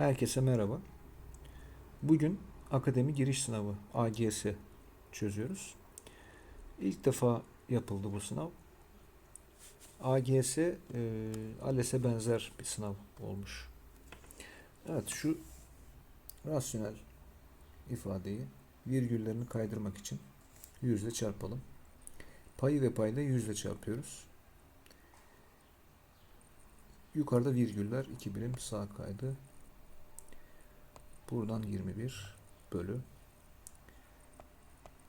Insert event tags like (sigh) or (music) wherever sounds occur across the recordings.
Herkese merhaba. Bugün akademi giriş sınavı AGS çözüyoruz. İlk defa yapıldı bu sınav. AGS e, ALES'e benzer bir sınav olmuş. Evet şu rasyonel ifadeyi virgüllerini kaydırmak için yüzle çarpalım. Payı ve payda yüzle çarpıyoruz. Yukarıda virgüller iki birim sağ kaydı. Buradan 21 bölü.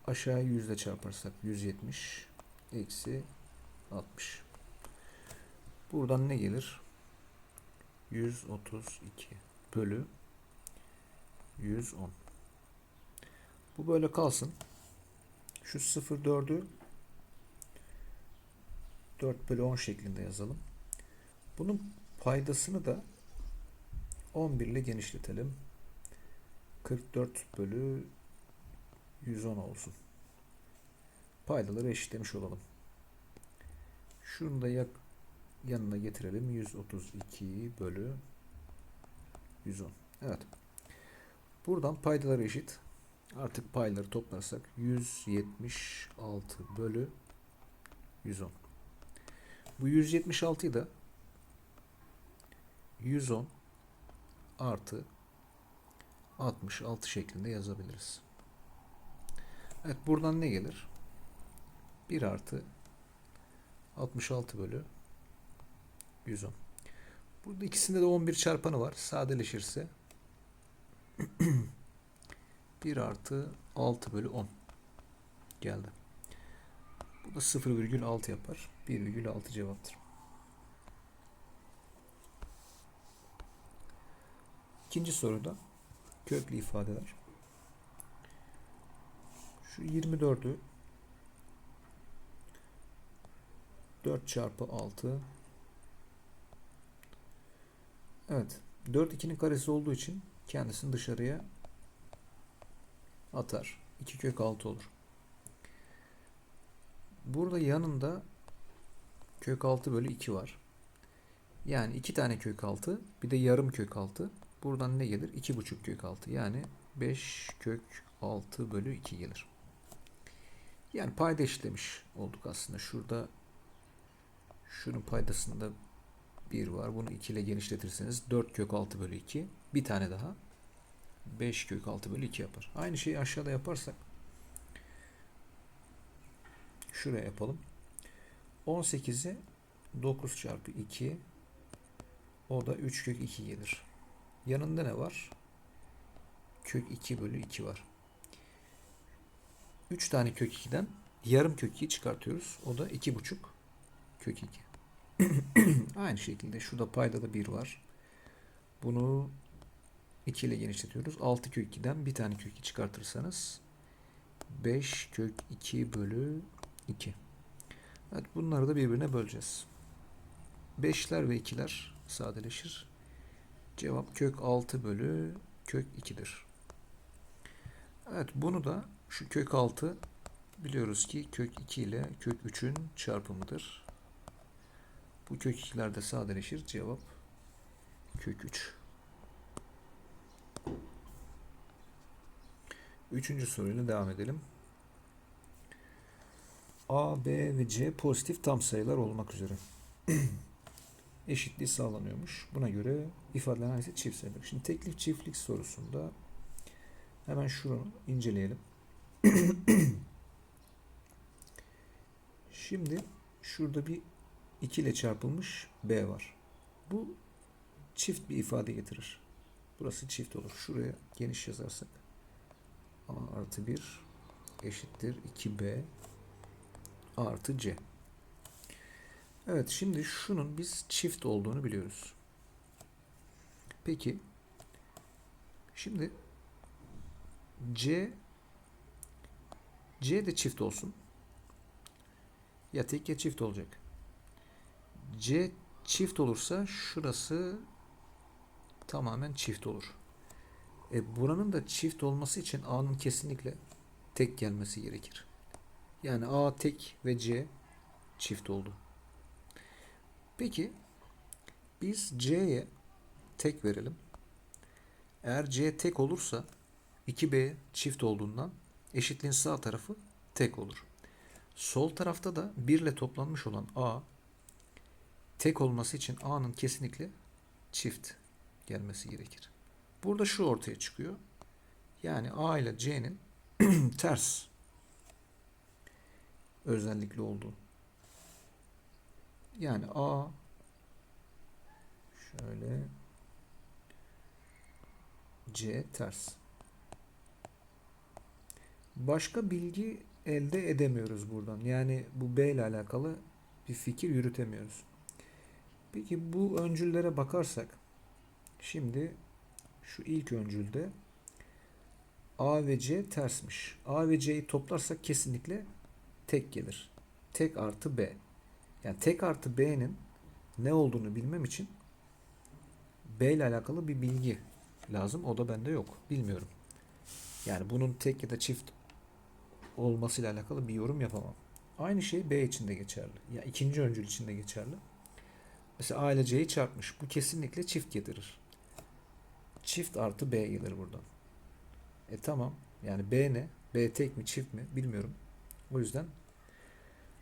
Aşağıya yüzle çarparsak 170 eksi 60. Buradan ne gelir? 132 bölü 110. Bu böyle kalsın. Şu 0,4'ü 4 bölü 10 şeklinde yazalım. Bunun paydasını da 11 ile genişletelim. 44 bölü 110 olsun. Paydaları eşitlemiş olalım. Şunu da yak, yanına getirelim. 132 bölü 110. Evet. Buradan paydaları eşit. Artık payları toplarsak 176 bölü 110. Bu 176'yı da 110 artı 66 şeklinde yazabiliriz. Evet buradan ne gelir? 1 artı 66 bölü 110. Burada ikisinde de 11 çarpanı var. Sadeleşirse (clears throat) 1 artı 6 bölü 10 geldi. Bu da 0,6 yapar. 1,6 cevaptır. İkinci soruda köklü ifadeler. Şu 24'ü 4 çarpı 6 Evet. 4 2'nin karesi olduğu için kendisini dışarıya atar. 2 kök 6 olur. Burada yanında kök 6 bölü 2 var. Yani 2 tane kök 6 bir de yarım kök 6. Buradan ne gelir? 2,5 kök 6. Yani 5 kök 6 bölü 2 gelir. Yani payda eşitlemiş olduk aslında. Şurada şunun paydasında 1 var. Bunu 2 ile genişletirseniz 4 kök 6 bölü 2. Bir tane daha. 5 kök 6 bölü 2 yapar. Aynı şeyi aşağıda yaparsak şuraya yapalım. 18'i 9 çarpı 2 o da 3 kök 2 gelir. Yanında ne var? Kök 2 bölü 2 var. 3 tane kök 2'den yarım kök 2'yi çıkartıyoruz. O da 2,5 kök 2. (clears throat) Aynı şekilde şurada payda da 1 var. Bunu 2 ile genişletiyoruz. 6 kök 2'den bir tane kök 2 çıkartırsanız 5 kök 2 bölü 2. Evet bunları da birbirine böleceğiz. 5'ler ve 2'ler sadeleşir. Cevap kök 6 bölü kök 2'dir. Evet bunu da şu kök 6 biliyoruz ki kök 2 ile kök 3'ün çarpımıdır. Bu kök 2'ler de sadeleşir. Cevap kök 3. Üçüncü soruyla devam edelim. A, B ve C pozitif tam sayılar olmak üzere. (clears throat) Eşitliği sağlanıyormuş. Buna göre ifadelerin hangisi çift sayıdır? Şimdi teklif çiftlik sorusunda hemen şunu inceleyelim. (clears throat) Şimdi şurada bir 2 ile çarpılmış B var. Bu çift bir ifade getirir. Burası çift olur. Şuraya geniş yazarsak A artı 1 eşittir 2B artı C. Evet şimdi şunun biz çift olduğunu biliyoruz. Peki şimdi C C de çift olsun. Ya tek ya çift olacak. C çift olursa şurası tamamen çift olur. E buranın da çift olması için A'nın kesinlikle tek gelmesi gerekir. Yani A tek ve C çift oldu. Peki biz C'ye tek verelim. Eğer C tek olursa 2B çift olduğundan eşitliğin sağ tarafı tek olur. Sol tarafta da 1 ile toplanmış olan A tek olması için A'nın kesinlikle çift gelmesi gerekir. Burada şu ortaya çıkıyor. Yani A ile C'nin (clears throat) ters özellikli olduğu. Yani A şöyle C ters. Başka bilgi elde edemiyoruz buradan. Yani bu B ile alakalı bir fikir yürütemiyoruz. Peki bu öncüllere bakarsak şimdi şu ilk öncülde A ve C tersmiş. A ve C'yi toplarsak kesinlikle tek gelir. Tek artı B. Yani tek artı B'nin ne olduğunu bilmem için B ile alakalı bir bilgi lazım. O da bende yok. Bilmiyorum. Yani bunun tek ya da çift olmasıyla alakalı bir yorum yapamam. Aynı şey B için de geçerli. Ya yani ikinci öncül için de geçerli. Mesela A ile C'yi çarpmış. Bu kesinlikle çift getirir. Çift artı B gelir buradan. E tamam. Yani B ne? B tek mi çift mi bilmiyorum. O yüzden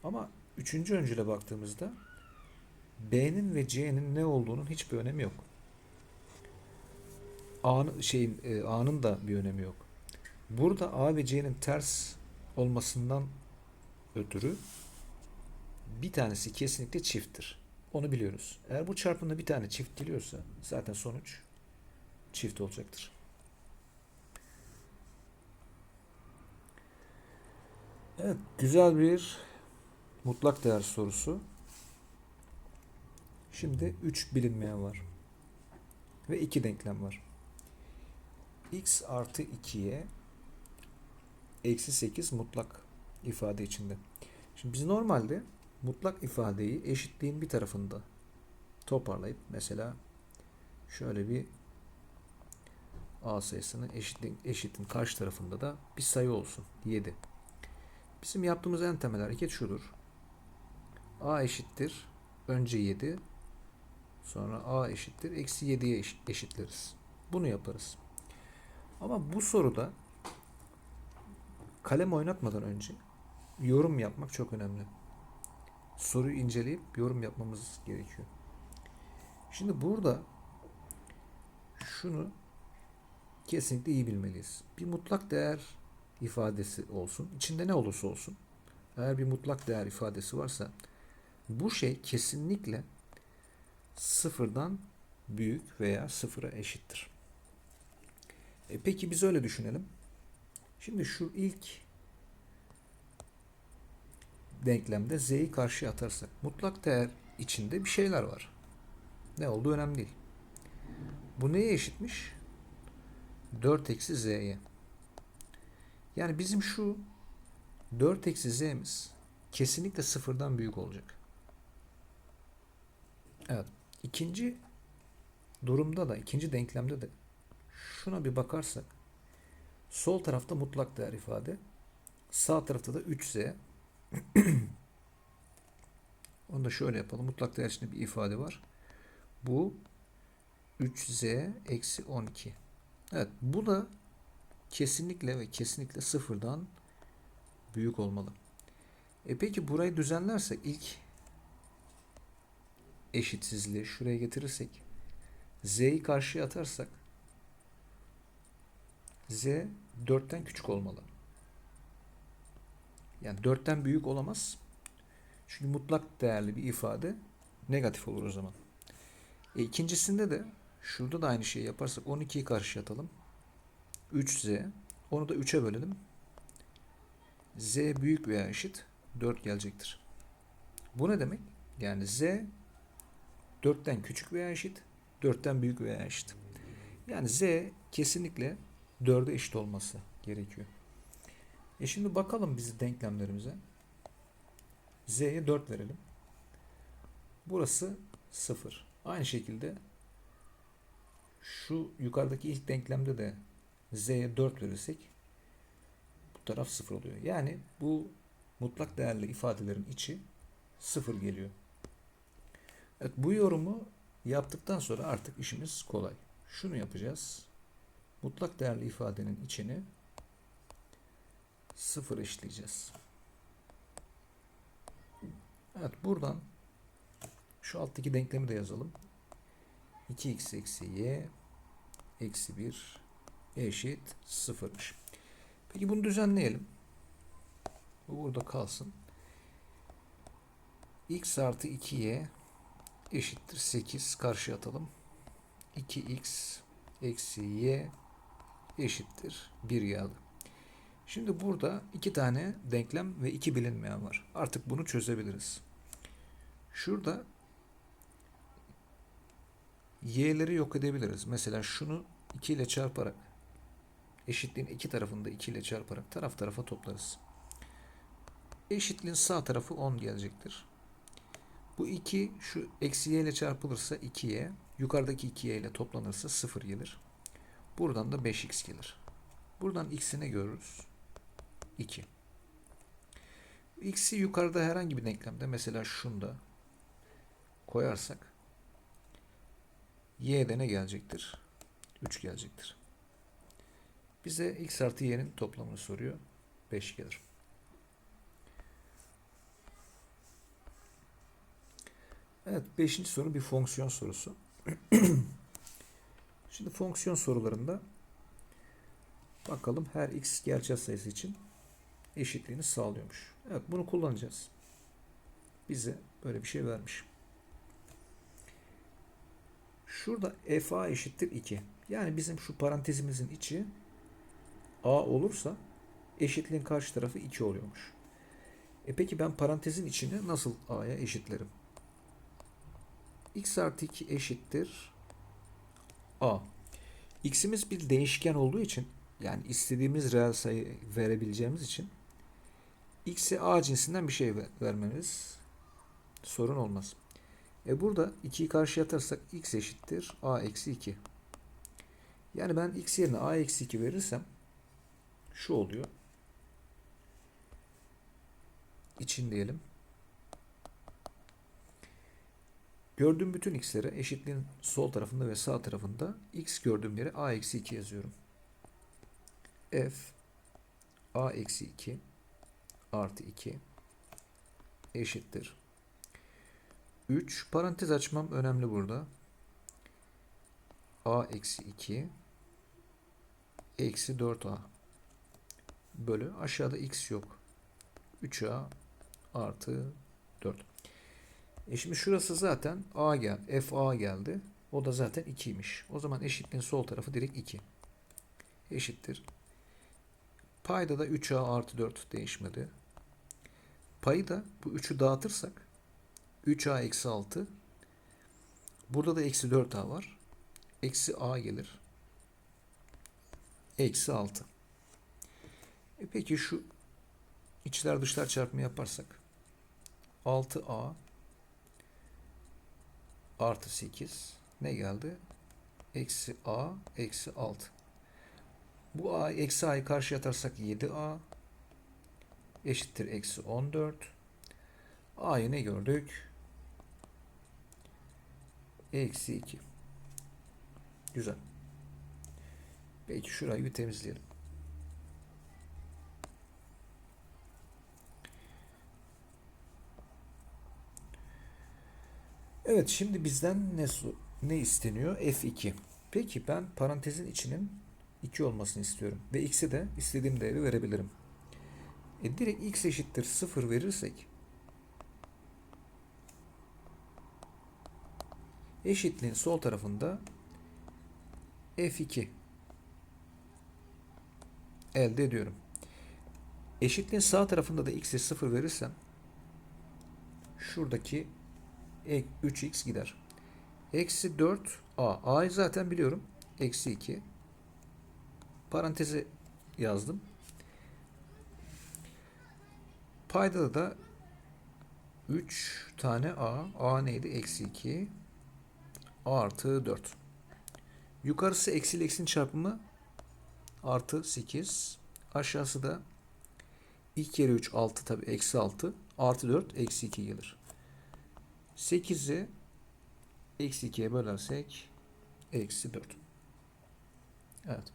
ama üçüncü öncüle baktığımızda B'nin ve C'nin ne olduğunun hiçbir önemi yok. A'nın şeyin e, A'nın da bir önemi yok. Burada A ve C'nin ters olmasından ötürü bir tanesi kesinlikle çifttir. Onu biliyoruz. Eğer bu çarpımda bir tane çift geliyorsa zaten sonuç çift olacaktır. Evet, güzel bir mutlak değer sorusu. Şimdi 3 bilinmeyen var. Ve 2 denklem var. x artı 2'ye eksi 8 mutlak ifade içinde. Şimdi biz normalde mutlak ifadeyi eşitliğin bir tarafında toparlayıp mesela şöyle bir a sayısını eşitliğin, eşitin karşı tarafında da bir sayı olsun. 7. Bizim yaptığımız en temel hareket şudur. A eşittir. Önce 7. Sonra a eşittir. Eksi 7'ye eşitleriz. Bunu yaparız. Ama bu soruda kalem oynatmadan önce yorum yapmak çok önemli. Soruyu inceleyip yorum yapmamız gerekiyor. Şimdi burada şunu kesinlikle iyi bilmeliyiz. Bir mutlak değer ifadesi olsun. İçinde ne olursa olsun. Eğer bir mutlak değer ifadesi varsa bu şey kesinlikle sıfırdan büyük veya sıfıra eşittir. E peki biz öyle düşünelim. Şimdi şu ilk denklemde z'yi karşıya atarsak mutlak değer içinde bir şeyler var. Ne olduğu önemli değil. Bu neye eşitmiş? 4 eksi z'ye. Yani bizim şu 4 eksi z'miz kesinlikle sıfırdan büyük olacak. Evet. İkinci durumda da, ikinci denklemde de şuna bir bakarsak sol tarafta mutlak değer ifade, sağ tarafta da 3z. (clears throat) Onu da şöyle yapalım. Mutlak değer içinde bir ifade var. Bu 3z eksi 12. Evet bu da kesinlikle ve kesinlikle sıfırdan büyük olmalı. E peki burayı düzenlersek ilk eşitsizliği şuraya getirirsek z'yi karşıya atarsak z 4'ten küçük olmalı. Yani 4'ten büyük olamaz. Çünkü mutlak değerli bir ifade negatif olur o zaman. E ikincisinde de şurada da aynı şeyi yaparsak 12'yi karşıya atalım. 3z. Onu da 3'e bölelim. z büyük veya eşit 4 gelecektir. Bu ne demek? Yani z 4'ten küçük veya eşit, 4'ten büyük veya eşit. Yani z kesinlikle 4'e eşit olması gerekiyor. E şimdi bakalım biz denklemlerimize. z'ye 4 verelim. Burası 0. Aynı şekilde şu yukarıdaki ilk denklemde de z'ye 4 verirsek bu taraf 0 oluyor. Yani bu mutlak değerli ifadelerin içi 0 geliyor. Evet bu yorumu yaptıktan sonra artık işimiz kolay. Şunu yapacağız. mutlak değerli ifadenin içini sıfır eşitleyeceğiz. Evet buradan şu alttaki denklemi de yazalım. 2x eksi y eksi 1 eşit 0'mış. Peki bunu düzenleyelim. Bu burada kalsın. x artı 2y eşittir 8. Karşıya atalım. 2x eksi y eşittir 1 geldi. Şimdi burada iki tane denklem ve iki bilinmeyen var. Artık bunu çözebiliriz. Şurada y'leri yok edebiliriz. Mesela şunu 2 ile çarparak eşitliğin iki tarafını da 2 ile çarparak taraf tarafa toplarız. Eşitliğin sağ tarafı 10 gelecektir. Bu 2 şu eksi y ile çarpılırsa 2y. Yukarıdaki 2y ile toplanırsa 0 gelir. Buradan da 5x gelir. Buradan x'i ne görürüz? 2. X'i yukarıda herhangi bir denklemde mesela şunda koyarsak y'de ne gelecektir? 3 gelecektir. Bize x artı y'nin toplamını soruyor. 5 gelir. Evet, beşinci soru bir fonksiyon sorusu. (clears throat) Şimdi fonksiyon sorularında bakalım her x gerçel sayısı için eşitliğini sağlıyormuş. Evet, bunu kullanacağız. Bize böyle bir şey vermiş. Şurada fa eşittir 2. Yani bizim şu parantezimizin içi a olursa eşitliğin karşı tarafı 2 oluyormuş. E peki ben parantezin içini nasıl a'ya eşitlerim? X artı 2 eşittir a. x'imiz bir değişken olduğu için yani istediğimiz reel sayı verebileceğimiz için x'e a cinsinden bir şey vermemiz sorun olmaz. E burada 2'yi karşıya atarsak x eşittir a eksi 2. Yani ben x yerine a eksi 2 verirsem şu oluyor. İçin diyelim. Gördüğüm bütün x'lere eşitliğin sol tarafında ve sağ tarafında x gördüğüm yere a eksi 2 yazıyorum. f a eksi 2 artı 2 eşittir. 3 parantez açmam önemli burada. a eksi 2 eksi 4a bölü aşağıda x yok. 3a artı 4. E şimdi şurası zaten a gel, f a geldi. O da zaten 2'ymiş. O zaman eşitliğin sol tarafı direkt 2. Eşittir. Payda da 3a artı 4 değişmedi. Payı da bu 3'ü dağıtırsak 3a eksi 6 burada da eksi 4a var. Eksi a gelir. Eksi 6. E peki şu içler dışlar çarpımı yaparsak 6a artı 8 ne geldi? Eksi a eksi 6. Bu a eksi a'yı karşıya atarsak 7a eşittir eksi 14. a'yı ne gördük? Eksi 2. Güzel. Belki şurayı bir temizleyelim. Evet şimdi bizden ne ne isteniyor? F2. Peki ben parantezin içinin 2 olmasını istiyorum. Ve x'e de istediğim değeri verebilirim. E direkt x eşittir 0 verirsek eşitliğin sol tarafında F2 elde ediyorum. Eşitliğin sağ tarafında da x'e 0 verirsem şuradaki 3x gider. Eksi 4a. a'yı zaten biliyorum. Eksi 2. Parantezi yazdım. Payda da 3 tane a. a neydi? Eksi 2. artı 4. Yukarısı eksi ile eksinin çarpımı artı 8. Aşağısı da ilk kere 3 6 tabi eksi 6 artı 4 eksi 2 gelir. 8'i eksi 2'ye bölersek eksi 4. Evet.